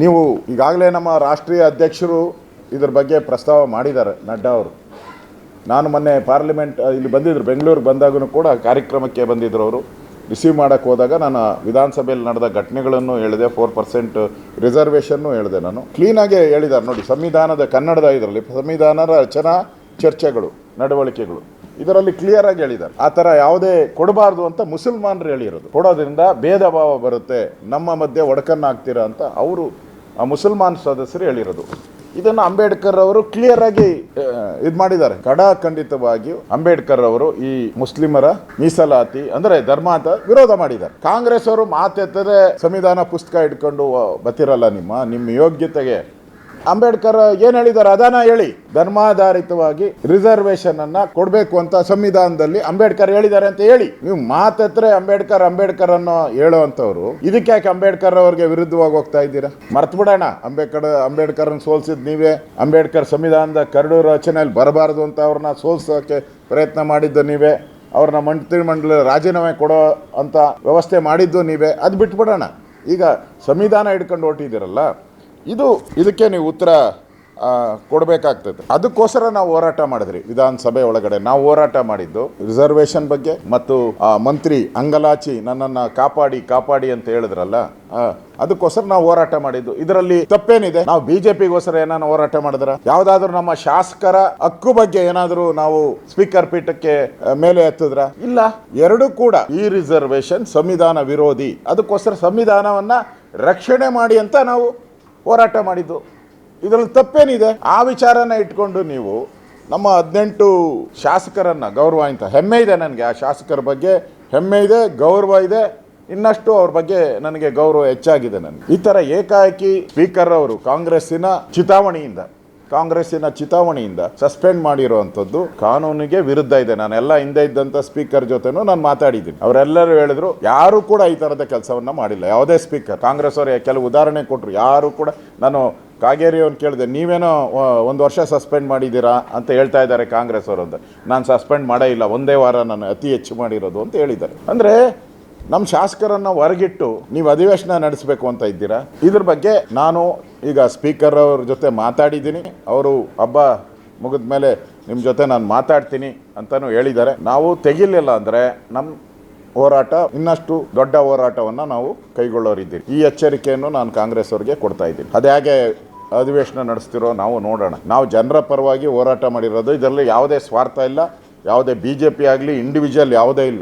ನೀವು ಈಗಾಗಲೇ ನಮ್ಮ ರಾಷ್ಟ್ರೀಯ ಅಧ್ಯಕ್ಷರು ಇದ್ರ ಬಗ್ಗೆ ಪ್ರಸ್ತಾವ ಮಾಡಿದ್ದಾರೆ ನಡ್ಡಾ ಅವರು. ನಾನು ಮೊನ್ನೆ ಪಾರ್ಲಿಮೆಂಟ್ ಇಲ್ಲಿ ಬಂದಿದ್ದರು ಬೆಂಗಳೂರಿಗೆ ಬಂದಾಗೂ ಕೂಡ ಕಾರ್ಯಕ್ರಮಕ್ಕೆ ಬಂದಿದ್ರು ಅವರು. ರಿಸೀವ್ ಮಾಡೋಕ್ಕೆ ಹೋದಾಗ ನಾನು ವಿಧಾನಸಭೆಯಲ್ಲಿ ನಡೆದ ಘಟನೆಗಳನ್ನು ಹೇಳಿದೆ, ಫೋರ್ ಪರ್ಸೆಂಟ್ ರಿಸರ್ವೇಷನ್ನು ಹೇಳಿದೆ ನಾನು. ಕ್ಲೀನಾಗೆ ಹೇಳಿದ್ದಾರೆ ನೋಡಿ, ಸಂವಿಧಾನದ ಕನ್ನಡದ ಇದರಲ್ಲಿ, ಸಂವಿಧಾನ ರಚನಾ ಚರ್ಚೆಗಳು, ನಡವಳಿಕೆಗಳು, ಇದರಲ್ಲಿ ಕ್ಲಿಯರ್ ಆಗಿ ಹೇಳಿದ್ದಾರೆ. ಆ ಥರ ಯಾವುದೇ ಕೊಡಬಾರ್ದು ಅಂತ ಮುಸಲ್ಮಾನರು ಹೇಳಿರೋದು. ಕೊಡೋದ್ರಿಂದ ಭೇದ ಭಾವ ಬರುತ್ತೆ, ನಮ್ಮ ಮಧ್ಯೆ ಒಡಕನ್ನಾಗ್ತೀರಾ ಅಂತ ಅವರು ಮುಸಲ್ಮಾನ್ ಸದಸ್ಯರು ಹೇಳಿರೋದು. ಇದನ್ನು ಅಂಬೇಡ್ಕರ್ ಅವರು ಕ್ಲಿಯರ್ ಆಗಿ ಇದು ಮಾಡಿದ್ದಾರೆ. ಖಡಾಖಂಡಿತವಾಗಿಯೂ ಅಂಬೇಡ್ಕರ್ ಅವರು ಈ ಮುಸ್ಲಿಮರ ಮೀಸಲಾತಿ, ಅಂದ್ರೆ ಧರ್ಮಾಂತ ವಿರೋಧ ಮಾಡಿದ್ದಾರೆ. ಕಾಂಗ್ರೆಸ್ ಅವರು ಮಾತೆತ್ತದೆ ಸಂವಿಧಾನ ಪುಸ್ತಕ ಇಟ್ಕೊಂಡು ಬತ್ತಿರಲ್ಲ ನಿಮ್ಮ ನಿಮ್ಮ ಯೋಗ್ಯತೆಗೆ ಅಂಬೇಡ್ಕರ್ ಏನ್ ಹೇಳಿದ್ದಾರೆ ಅದನ್ನ ಹೇಳಿ. ಧರ್ಮಾಧಾರಿತವಾಗಿ ರಿಸರ್ವೇಶನ್ ಅನ್ನ ಕೊಡಬೇಕು ಅಂತ ಸಂವಿಧಾನದಲ್ಲಿ ಅಂಬೇಡ್ಕರ್ ಹೇಳಿದ್ದಾರೆ ಅಂತ ಹೇಳಿ. ನೀವು ಮಾತತ್ರ ಅಂಬೇಡ್ಕರ್ ಅಂಬೇಡ್ಕರ್ ಅನ್ನೋ ಹೇಳುವಂತವ್ರು ಇದಕ್ಕೆ ಯಾಕೆ ಅಂಬೇಡ್ಕರ್ ಅವ್ರಿಗೆ ವಿರುದ್ಧವಾಗಿ ಹೋಗ್ತಾ ಇದ್ದೀರಾ? ಮರ್ತು ಬಿಡೋಣ. ಅಂಬೇಡ್ಕರ್ ಅಂಬೇಡ್ಕರ್ ಸೋಲ್ಸಿದ್ ನೀವೇ ಅಂಬೇಡ್ಕರ್ ಸಂವಿಧಾನದ ಕರಡು ರಚನೆಯಲ್ಲಿ ಬರಬಾರದು ಅಂತ ಅವ್ರನ್ನ ಸೋಲ್ಸೋಕೆ ಪ್ರಯತ್ನ ಮಾಡಿದ್ದು ನೀವೇ. ಅವ್ರನ್ನ ಮಂತ್ರಿ ಮಂಡಲ ರಾಜೀನಾಮೆ ಕೊಡೋ ಅಂತ ವ್ಯವಸ್ಥೆ ಮಾಡಿದ್ದು ನೀವೇ. ಅದು ಬಿಟ್ಬಿಡೋಣ. ಈಗ ಸಂವಿಧಾನ ಹಿಡ್ಕೊಂಡು ಹೊರಟಿದ್ದೀರಲ್ಲ ಇದು ಇದಕ್ಕೆ ನೀವು ಉತ್ತರ ಕೊಡಬೇಕಾಗ್ತದೆ. ಅದಕ್ಕೋಸ್ಕರ ನಾವು ಹೋರಾಟ ಮಾಡಿದ್ರಿ. ವಿಧಾನಸಭೆ ಒಳಗಡೆ ನಾವು ಹೋರಾಟ ಮಾಡಿದ್ದು ರಿಸರ್ವೇಶನ್ ಬಗ್ಗೆ ಮತ್ತು ಆ, ಮಂತ್ರಿ ಅಂಗಲಾಚಿ ನನ್ನನ್ನು ಕಾಪಾಡಿ ಕಾಪಾಡಿ ಅಂತ ಹೇಳಿದ್ರಲ್ಲ ಅದಕ್ಕೋಸ್ಕರ ನಾವು ಹೋರಾಟ ಮಾಡಿದ್ದು. ಇದರಲ್ಲಿ ತಪ್ಪೇನಿದೆ? ನಾವು ಬಿಜೆಪಿಗೋಸ್ಕರ ಏನಾನ ಹೋರಾಟ ಮಾಡಿದ್ರ? ಯಾವ್ದಾದ್ರು ನಮ್ಮ ಶಾಸಕರ ಹಕ್ಕು ಬಗ್ಗೆ ಏನಾದರೂ ನಾವು ಸ್ಪೀಕರ್ ಪೀಠಕ್ಕೆ ಮೇಲೆ ಎತ್ತಿದ್ರ? ಇಲ್ಲ. ಎರಡು ಕೂಡ. ಈ ರಿಸರ್ವೇಶನ್ ಸಂವಿಧಾನ ವಿರೋಧಿ. ಅದಕ್ಕೋಸ್ಕರ ಸಂವಿಧಾನವನ್ನ ರಕ್ಷಣೆ ಮಾಡಿ ಅಂತ ನಾವು ಹೋರಾಟ ಮಾಡಿದ್ದು. ಇದರಲ್ಲಿ ತಪ್ಪೇನಿದೆ? ಆ ವಿಚಾರನ ಇಟ್ಕೊಂಡು ನೀವು ನಮ್ಮ ಹದಿನೆಂಟು ಶಾಸಕರನ್ನು ಗೌರವ ಅಂತ ಹೆಮ್ಮೆ ಇದೆ ನನಗೆ. ಆ ಶಾಸಕರ ಬಗ್ಗೆ ಹೆಮ್ಮೆ ಇದೆ, ಗೌರವ ಇದೆ, ಇನ್ನಷ್ಟು ಅವ್ರ ಬಗ್ಗೆ ನನಗೆ ಗೌರವ ಹೆಚ್ಚಾಗಿದೆ ನನಗೆ. ಈ ಥರ ಏಕಾಏಕಿ ಸ್ಪೀಕರ್ ಅವರು ಕಾಂಗ್ರೆಸ್ಸಿನ ಚಿತಾವಣೆಯಿಂದ ಕಾಂಗ್ರೆಸ್ಸಿನ ಚಿತಾವಣೆಯಿಂದ ಸಸ್ಪೆಂಡ್ ಮಾಡಿರುವಂಥದ್ದು ಕಾನೂನಿಗೆ ವಿರುದ್ಧ ಇದೆ. ನಾನು ಎಲ್ಲ ಹಿಂದೆ ಇದ್ದಂಥ ಸ್ಪೀಕರ್ ಜೊತೆನೂ ನಾನು ಮಾತಾಡಿದ್ದೀನಿ. ಅವರೆಲ್ಲರೂ ಹೇಳಿದ್ರು, ಯಾರು ಕೂಡ ಈ ಥರದ ಕೆಲಸವನ್ನ ಮಾಡಿಲ್ಲ. ಯಾವುದೇ ಸ್ಪೀಕರ್ ಕಾಂಗ್ರೆಸ್ ಅವರು ಕೆಲವು ಉದಾಹರಣೆ ಕೊಟ್ಟರು ಯಾರು ಕೂಡ ನಾನು ಕಾಗೇರಿ ಅವ್ನು ಕೇಳಿದೆ, ನೀವೇನೋ ಒಂದು ವರ್ಷ ಸಸ್ಪೆಂಡ್ ಮಾಡಿದ್ದೀರಾ ಅಂತ ಹೇಳ್ತಾ ಇದ್ದಾರೆ ಕಾಂಗ್ರೆಸ್ ಅವರು ಅಂತ. ನಾನು ಸಸ್ಪೆಂಡ್ ಮಾಡೇ ಇಲ್ಲ, ಒಂದೇ ವಾರ ನಾನು ಅತಿ ಹೆಚ್ಚು ಮಾಡಿರೋದು ಅಂತ ಹೇಳಿದ್ದಾರೆ. ಅಂದರೆ ನಮ್ಮ ಶಾಸಕರನ್ನ ಹೊರಗಿಟ್ಟು ನೀವು ಅಧಿವೇಶನ ನಡೆಸಬೇಕು ಅಂತ ಇದ್ದೀರಾ? ಇದ್ರ ಬಗ್ಗೆ ನಾನು ಈಗ ಸ್ಪೀಕರ್ ಅವ್ರ ಜೊತೆ ಮಾತಾಡಿದ್ದೀನಿ. ಅವರು ಹಬ್ಬ ಮುಗಿದ ಮೇಲೆ ನಿಮ್ಮ ಜೊತೆ ನಾನು ಮಾತಾಡ್ತೀನಿ ಅಂತಲೂ ಹೇಳಿದ್ದಾರೆ. ನಾವು ತೆಗಿಲಿಲ್ಲ ಅಂದರೆ ನಮ್ಮ ಹೋರಾಟ, ಇನ್ನಷ್ಟು ದೊಡ್ಡ ಹೋರಾಟವನ್ನು ನಾವು ಕೈಗೊಳ್ಳೋರಿದ್ದೀವಿ ಈ ಎಚ್ಚರಿಕೆಯನ್ನು ನಾನು ಕಾಂಗ್ರೆಸ್ ಅವರಿಗೆ ಕೊಡ್ತಾ ಇದ್ದೀನಿ. ಅದು ಹೇಗೆ ಅಧಿವೇಶನ ನಡೆಸ್ತಿರೋ ನಾವು ನೋಡೋಣ. ನಾವು ಜನರ ಪರವಾಗಿ ಹೋರಾಟ ಮಾಡಿರೋದು, ಇದರಲ್ಲಿ ಯಾವುದೇ ಸ್ವಾರ್ಥ ಇಲ್ಲ. ಯಾವುದೇ ಬಿ ಜೆ ಪಿ ಆಗಲಿ ಇಂಡಿವಿಜುವಲ್ ಯಾವುದೇ ಇಲ್ಲ.